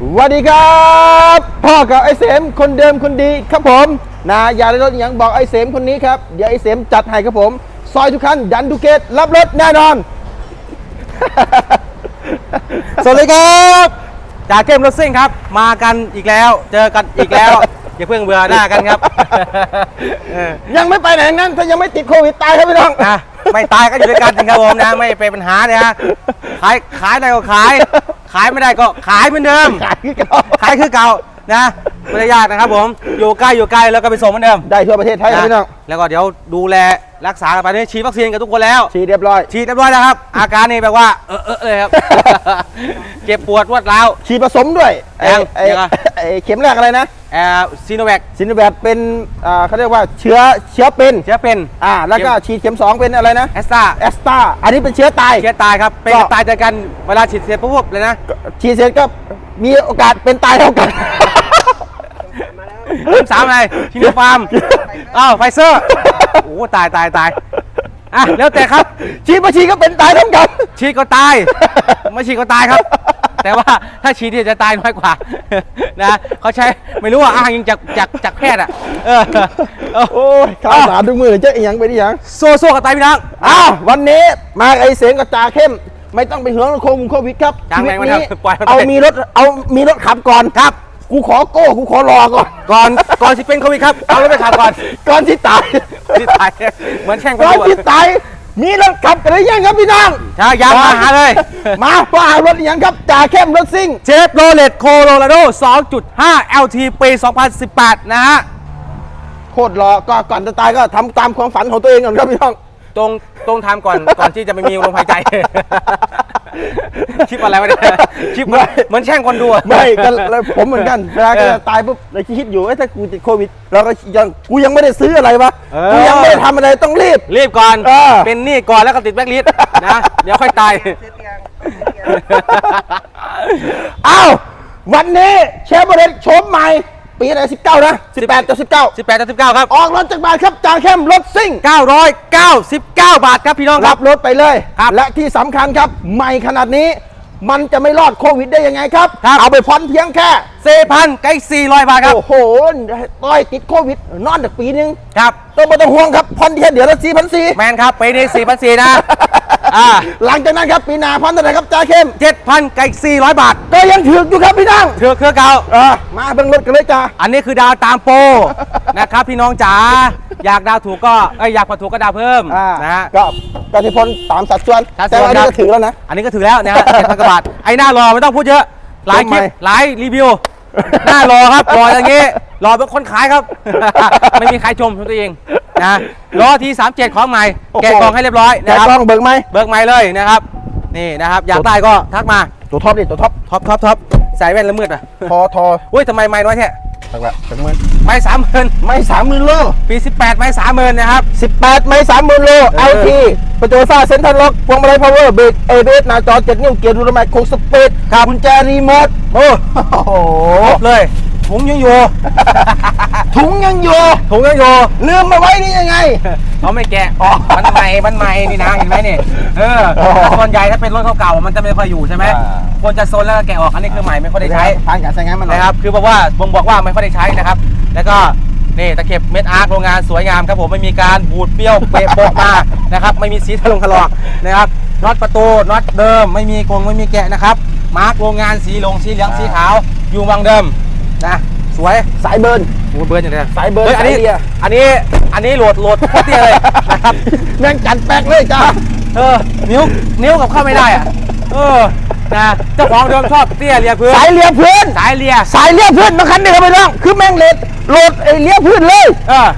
สวัสดีครับพ่อกับไอ้เสมคนเดิมคนดีครับผมนะอย่าได้รถอหย่างบอกไอ้เสมคนนี้ครับเดี๋ยวไอ้เสมจัดให้ครับผม ซอยทุกคันยันทุกเกตรับรถแน่นอน สวัสดีครับจากเกมรถซิ่งครับ มากันอีกแล้วเจอกันอีกแล้ว อย่าเพิ่งเบื่อหน้ากันครับเออยังไม่ไปไหนทั้งนั้น ถ้ายังไม่ติดโควิดตายครับพี่น้อง นะไม่ตายก็อยู่ด้วยกันจริงครับผมนะ ไม่เป็นปัญหาเนี่ยฮะขายขายได้ก็ขาย ขายไม่ได้ก็ขายเหมือนเดิม ขายคือเก่าขายคือเก่านะไม่ได้ยากนะครับผมอยู่ใกล้อยู่ไกลแล้วก็ไปส่งเหมือนเดิมได้ทั่วประเทศไทยครับนะพี่น้องแล้วก็เดี๋ยวดูแลรักษากันไปนี่ฉีดวัคซีนกับทุกคนแล้ว ฉีดเรียบร้อย ฉีดเรียบร้อยแล้วครับ อาการนี่แบบว่า เออเออเลยครับ เจ็บปวดรวดร้าวฉีดผสมด้วยไอ้ยังไอ้ยังไงไอ้เข็มแรกอะไรนะ แอร์ซีโนแวคซินแวดเป็นอ่าเขาเรียกว่าเชื้อเชื้อเป็นเชื้อเป็นอ่าแล้วก็ฉีดเข็มสองเป็นอะไรนะแอสตราแอสตาอันนี้เป็นเชื้อตาย เชื้อตายครับ เป็นก็กับตายเจอกันเวลาฉีดเสร็จปุ๊บเลยนะ ฉีดเสร็จก็มีโอกาสเป็นตายเท่ากันเข็มสามอะไรชิโนฟาร์มอ้าวไฟเซอร์ โอ้ ตายตายตาย อะแล้วแต่ครับ ฉีดมาฉีดก็เป็นตายเท่ากัน ฉีดก็ตาย ไม่ฉีดก็ตายครับ แต่ว่าถ้าฉีดเนี่ยจะตายน้อยกว่า นะเขาใช้ไม่รู้ว่าอ้างยิงจากจากจากแพทย์อะเออเออโอ้ยข่าวสารทุกมือเจ๊อีหยังไปดิหยังโซ่โซ่กับตายพี่น้อง อ้าววันนี้มาไอเสียงกับจ่าเข้ม ไม่ต้องไปห่วงเรื่องโควิดโควิดครับจ้างชีวิตแม่งไว้นี้เถอะปล่อยมันไป เอามีรถเอามีรถขับก่อนครับ กูขอโก้กูขอรอก่อน ก่อนก่อนที่เป็นโควิดครับเอารถไปขับก่อนก่อนที่ตายที่ตายเหมือนแช่งคนก่อนดูที่ตายมีรถขับกันหรือยังครับพี่น้องใช่ยางมาหาเลย มาว่าเอารถอีหยังครับจ่าเข้มรถซิ่งเชฟโรเลตโคโลราโด 2.5 LT ปี 2018 นะฮะ โคตรรอก็ก่อนจะตายก็ทำตามความฝันของตัวเองก่อนครับพี่น้อง ตรงตรงทำก่อนก่อนที่จะไม่มีลมหายใจ คลิปอะไรวะเนี่ยคลิปเหมือนเหมือนแช่งคนดูอะ ไม่ก็แล้วผมเหมือนกันเวลาเอจะอตายปุ๊บเราคิดอยู่เอ้ยถ้ากูติดโควิดเราก็ยังกูยังไม่ได้ซื้ออะไรวะเออ กูยังไม่ได้ทำอะไรต้องรีบ รีบก่อน เออ เป็นหนี้ก่อนแล้วก็ติดแบล็คลิสต์นะ เดี๋ยวค่อยตายอ้าววันนี้เชฟโมเดลโฉมใหม่ ปีอะไร19นะ18กับ19 18ต่19ครับ ออกรถจากบ้านครับจ่าเข้มรถซิ่ง999บาทครับพี่น้องครัรับบรถไปเลยครับและที่สำคัญครับ ใหม่ขนาดนี้ มันจะไม่รอดโควิดได้ยังไงครับครับเอาไปผ่อนเพียงแค่เซพันใกล้400บาทครับ โอ้โหต้อยติดโควิด นอนจากปีนึง ครับ ต้องไม่ต้องห่วงครับผ่อนแค่เดือนละสี่พันสี่แมนครับปีนี้4,400นะ อ่าหลังจากนั้นครับปีหน้าผ่อนเท่าไหร่ครับจ่าเข้ม7,000กับอีก400บาทก็ยังถือกอยู่ครับพี่น้องเถือเครือเก่า เออมาเบิ่งรถกันเลยจ้า อันนี้คือดาวตามโปร นะครับพี่น้องจ๋าอยากดาวถูกก็เอ้ยอยากผ่อนถูกก็ดาวเพิ่มอ่านะฮะ ก็กติพลตามสัดส่วน สัดส่แต่วนว่าอันนี้ครับก็ถือแล้วนะ อันนี้ก็ถือแล้วนะฮะเจ็ดพันกว่าบาทไอ้หน้ารอไม่ต้องพูดเยอะหลายคลิปทำไม หลายรีวิว หน้ารอครับรออย่างงี้รอเป็นคนขายครับ ไม่มีใครชมตัวเอง นะรอที37ของใหม่โอ้โห แกะกล่องให้เรียบร้อยแกนะครักล้บองเบิกไหมเบิกใหม่เลยนะครับ นี่นะครับอยากได้ก็ทักมาตัวท็อปดิตัวท็อปท็อปท็อปท็อปใส่แว่นแล้วมืดอะทอทออุ้ยทำไมไม่น้อยแท้ตักละตักหมื่นไม่สามหมื่นไม่สามหมื่นโลปี18ไม่สามหมื่นนะครับ สิบแปดไม่สามหมื่นโลเออ LT ประตูซ่าเซ็นทรัลล็อกพวงมาลัยพาวเวอร์เบรกเอเบสหน้าจอเจ็ดนิ้วเกียร์ดูดแม็กโคงสปีดกุญแจรีโมทโอ้โห ครบเลยถุงยังอยู่ ถุงยังอยู่ ถุงยังอยู่ ลืมมาไว้นี่ยังไง เขาไม่แกะอ๋อมันใหม่ มันใหม่นี่นะเห็นไหมนี่ เอออ๋อส่วนใหญ่ถ้าเป็นรถเก่าๆ มันจะไม่ค่อยอยู่ใช่ไหมอ่าควรจะโซนแล้วก็แกะออก อันนี้คือใหม่ไม่ค่อยได้ใช้ผ่านการใช้งานมันหน่อยนะครับ คือบอกว่าบ่งบอกว่าไม่ค่อยได้ใช้นะครับ แล้วก็นี่ตะเข็บเม็ดอาร์คโรงงานสวยงามครับผมไม่มีการบูดเปรี้ยวเปะโปะมานะครับไม่มีสีถลงถลอกนะครับน็อตประตูน็อตเดิม ไม่มีกรงไม่มีแกะนะครับมาร์กโรงงานสีลงสีเหลืองสีขาวอยู่วังเดิมนะ สวยสายเบิร์นโอ้เบิร์นอย่างเดียวสายเบิร์นฮ้ยอันนี้สายเลีย อันนี้อันนี้โหลดโหลดโคตรเตี้ยเลยนะครับแม่งจัดแป๊กเลยจ้าเออนิ้วนิ้วกับเข้าไม่ได้อะเออนะเจ้าของเดิมชอบเตี้ยเลียพื้นสายเลียพื้นสายเลียสายเลียพื้นมาคันนี้ครับไปน้องคือแม่งเลดโหลดไอ้เลียพื้นเลย เออ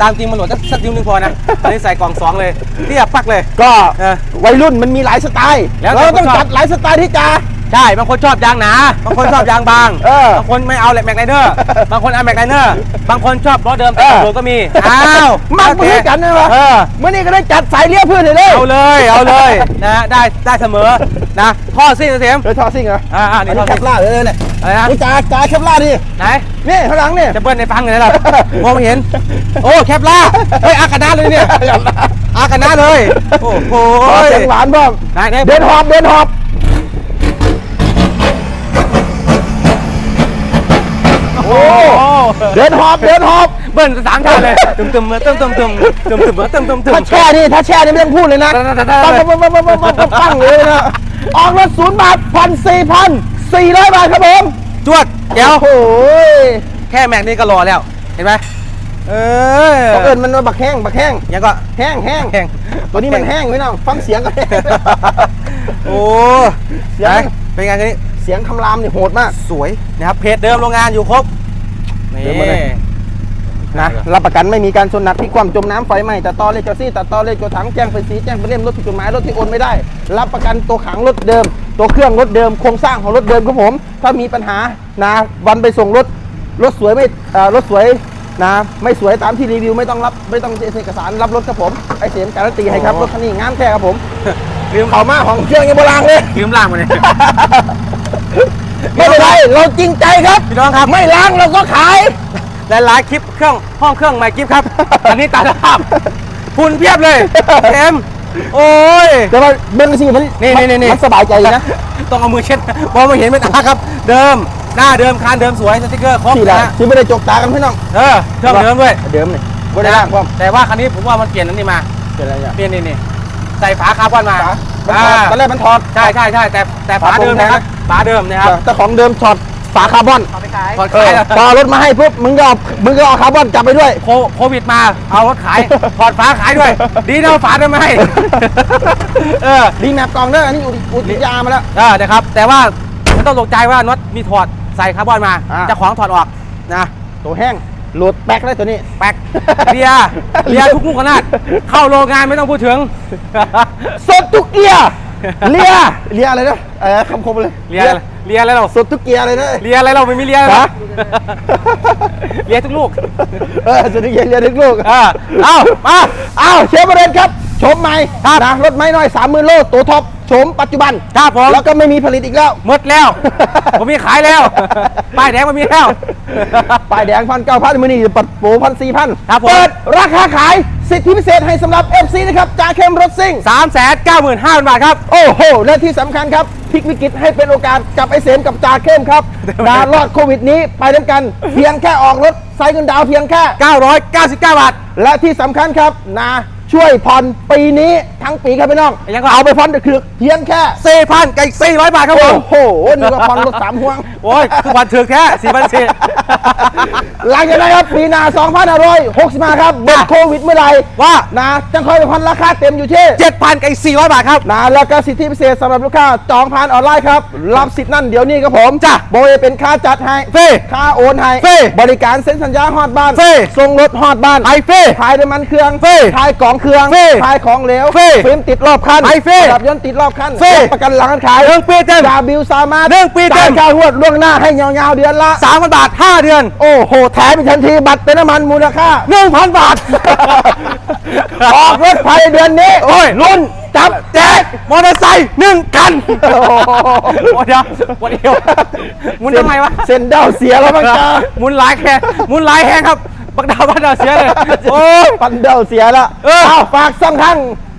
ตามจริงมันโหลดสักสักนิ้วนึงพอนะอันนี้ใส่กล่องสองเลยเตี้ยปักเลย ก็เออวัยรุ่นมันมีหลายสไตล์แล้วแต่เราต้องคนชอบ จัดหลายสไตล์ที่จ้า ใช่บางคนชอบยางหนาบางคนชอบยางบางเออบางคนไม่เอาแหละแม็กไนเนอร์บางคนเอาแม็กไนเนอร์บางคนชอบล้อเดิมแต่เออกระโดดก็มีอ้าวมักโอมืเคอกันนะวะเออเมื่อนี้ก็ได้จัดสายเลียพื้นเลยเลย เอาเลยเอาเลยนะได้ได้เสมอนะท่อซิ่งเสียมเฮ้ยทอซิ่งเหรออ่าอ่าอันี่นท่นี้อแคซิ่งปล่าเลยเนี่ยอะไรนะนี่จ้าจ้าแคปล่าดิไหนนี่ข้างหลังนี่จะเบิ้ลในฟังเลยนะเรามองไม่เห็น โอ้แคปล่าเฮ้ยอากานาเลยเนี่ยอากานาเลยโอ้โหขอเสียงหวานบ้างไหนไหนเดินหอบเดินหอบ เดินหอบเดินหอบเบิ้ลสามชาติเลยตึมตึมตึมตึมตึมตึมตึมตึมตึมตึมถ้าแช่นี่ถ้าแช่นี่ไม่ต้องพูดเลยนะได้ได้ได้ปังปังปังปังปังปังปังเลยนะออกรถศูนย์บาทพันสี่พันสี่ร้อยบาทครับผมจวดเดี๋ยวโอ้โหแค่แม็กนี่ก็รอแล้วเห็นไหมเออเขาเอินมันว่าบักแห้งบักแห้งยังก็แห้งแห้งแห้งตัวนี้มันแห้งไว้น้องฟังเสียงกันโอ้เสียงไหนเป็นไงกันนี่เสียงคำรามนี่โหดมากสวยนะครับเพจเดิมโรงงานอยู่ครบ นี่เดิมมาเลยนะรับประกันไม่มีการชนหนักที่ความจมน้ำไฟไหม้ตัดต่อเลขเจ้าซี่ตัดต่อเลขเจ้าถังแจ้งเป็นสีแจ้งเป็นเล่มรถผิดกฎหมายรถที่โอนไม่ได้ รับประกันตัวขังรถเดิม ตัวเครื่องรถเดิมโครงสร้างของรถเดิมครับผม ถ้ามีปัญหานะวันไปส่งรถรถสวยไม่เอ่อรถสวยนะไม่สวยตามที่รีวิวไม่ต้องรับไม่ต้องเอกสารรับรถครับผมไอเสียมการันตีให้ครับรถคันนี้งามแท้ครับผมลืมเขามาของเครื่องยังโบราณเลยลืมล่างมาเนี่ย ไม่เป็นไรเราจริงใจครับพี่น้องครับไม่ล้างเราก็ขายหลายๆคลิปเครื่องห้องเครื่องใหม่กิฟครับ อันนี้ตัดภาพฝุ่นเพียบเลยเอ็มโอ้ยแต่ว่าเบนซีมันนี่นี่นี่มันสบายใจนะต้องเอามือเช็ดมองไม่เห็นไม่ตาครับ เดิมหน้าเดิมคานเดิมสวยสติ๊กเกอร์ครบที่ละนะฮะที่ไม่ได้จกตากันพี่น้องเออเครื่องเดิมด้วยเดิมเลยไม่ได้ล่างความแต่ว่าคันนี้ผมว่ามันเปลี่ยนอันนี้มาเป็นอะไรอย่างเปลี่ยนนี่นี่ใส่ฝาคาร์บอนมา มันถอดอ่าตอนแรกมันถอด ใช่ใช่ใช่แต่แต่ฝาเดิมนะครับฝาเดิมนะครับแต่ของเดิมถอดฝาคาร์บอนถอดเอขาอยพอเอารถมาให้ปุ๊บมึงก็เอามึงก็เอาคาร์บอนจับไปด้วย โคโควิดมาเอารถขายถอดฝาขายด้วย ดีนะเอาฝาเดิมมาให้เออดีแมปกล่องเด้ออันนี้อุดอุทยามาแล้วเออนะครับ แต่ว่าไม่ต้องตกใจว่าน็อตมีถอดใส่คาร์บอนมาอ่าเจะของถอดออกนะตัวแห้งโหลดแป๊กได้ตัวนี้ แป๊กเลียเลียทุกลูกขนาด เข้าโรงงานไม่ต้องพูดถึงสดทุกเกียร์เลียเลียอะไรนะเออคำคมเลยเลียเลียอะไรเราสดทุกเกียร์เลยนะเลียอะไรเราไม่มีเลียฮะนะเลียทุกลูกเออสดทุกเกียร์เลียทุกลูกเออเอ้ามาอ้าวเชฟประเด็นครับโฉมใหม่นะรถไม่น้อยสามหมื่นโลตัวท็อป โฉมปัจจุบันครับผม แล้วก็ไม่มีผลิตอีกแล้ว หมดแล้ว ผมมีขายแล้ว ป้ายแดงมันมีแล้ว ป้ายแดงพันเก้าพันมือนี่ปัดโปพันสี่พันครับผม เปิดราคาขายสิทธิพิเศษให้สำหรับ FC นะครับจากเข้มรถซิ่ง สามแสนเก้าหมื่นห้าพันบาทครับ โอ้โห และที่สำคัญครับพลิกวิกฤตให้เป็นโอกาสกับไอเสมกับจ่าเข้มครับนะรอดโควิดนี้ไปด้วยกัน เพียงแค่ออกรถไซส์เงินดาวน์เพียงแค่ 999 บาท และที่สำคัญครับนะ ช่วยผ่อนปีนี้ทั้งปีครับพี่น้อง ยังก็เอาไปผ่อนเดือดเพียงแค่สี่พันกับอีกสี่ร้อยบาทครับผโอ้มโหนี่ก็ผ่อนรถสามห่วง โอ้ยทุกวันถือแค่สี่พันสี่ หลังจากนั้นครับปีหน้า2565ครับเบิดโควิดเมื่อไหร่ว่า นะจะค่อยไปผ่อนราคาเต็มอยู่ที่เจ็ดพันกับอีกสี่ร้อยบาทครับ นะแล้วก็สิทธิพิเศษสำหรับลูกค้าจองผ่านออนไลน์ครับ รับสิทธิ์นั่นเดี๋ยวนี้ครับผมจ้ะโบยเป็นค่าจัดให้ฟรีค่าโอนให้ฟรีบริการเซ็นสัญญาฮอดบ้านฟรีส่งรถฮอดบ้านไอฟรีขายน้ำมันเครื่องฟรีขายกล่องเครื่องฟรีขายของเหลวฟรีฟิล์มติดรอบคันไอฟรีดับยนต์ติดรอบคันฟรีรับประกันหลังการขายหนึ่งปีเต็มดาบิวสามารถหนึ่งปีเต็มจ่ายค่างวดล่วงหน้าให้ยาวๆเดือนละสามพันบาทห้าเดือน โอ้โหแถมอีกทันทีบัตรเติมน้ำมันมูลค่าหนึ่งพันบาทออกรถภายในเดือนนี้โอ้ยรุ่นจับแจกมอเตอร์ไซค์หนึ่งคันโอ้โหโอ้เดี๋ยวปวดเอวหมุนทำไมวะเส้นเดาเสียแล้วมั้งจ้าหมุนหลายแค่หมุนหลายแหงครับ บักดาวบักดาวเสียเลยโอ้ยปันเดาเสียแล้วเออเอาฝากช่องทาง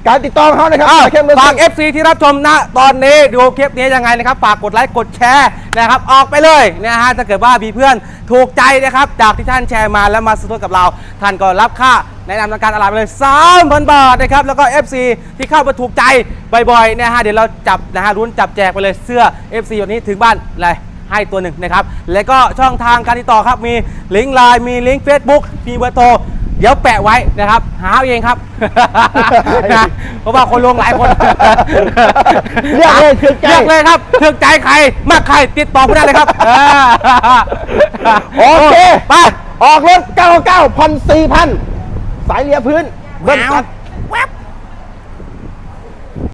การติดต่อเขานะครับอ้าวเข้มรถฝากซิ่ง FC ที่รับชมณตอนนี้ดูคลิปนี้ยังไงนะครับ ฝากกดไลค์กดแชร์นะครับ ออกไปเลยนะฮะถ้าเกิดว่ามีเพื่อนถูกใจนะครับ จากที่ท่านแชร์มาแล้วมาซื้อรถกับเรา ท่านก็รับค่าแนะนำทางการตลาดไปเลย 3,000 บาทนะครับ แล้วก็ FC ที่เข้ามาถูกใจบ่อยๆนะฮะเดี๋ยวเราจับนะฮะรุ้นจับแจกไปเลยเสื้อ FC วันนี้ถึงบ้านเลย ให้ตัวหนึ่งนะครับ แล้วก็ช่องทางการติดต่อครับ มีลิงก์ไลน์มีลิงก์ Facebook มีเบอร์โทรเดี๋ยวแปะไว้นะครับ หาเอาเองครับนะเพราะว่าคนลงหลายคนเรียกเลยถึกใจเลือกเลยครับถึกใจใครมากใครติดต่อผู้ได้เลยครับโอเคไปออกรถ 99พัน4,000สายเลียพื้นเบิ้ลตัด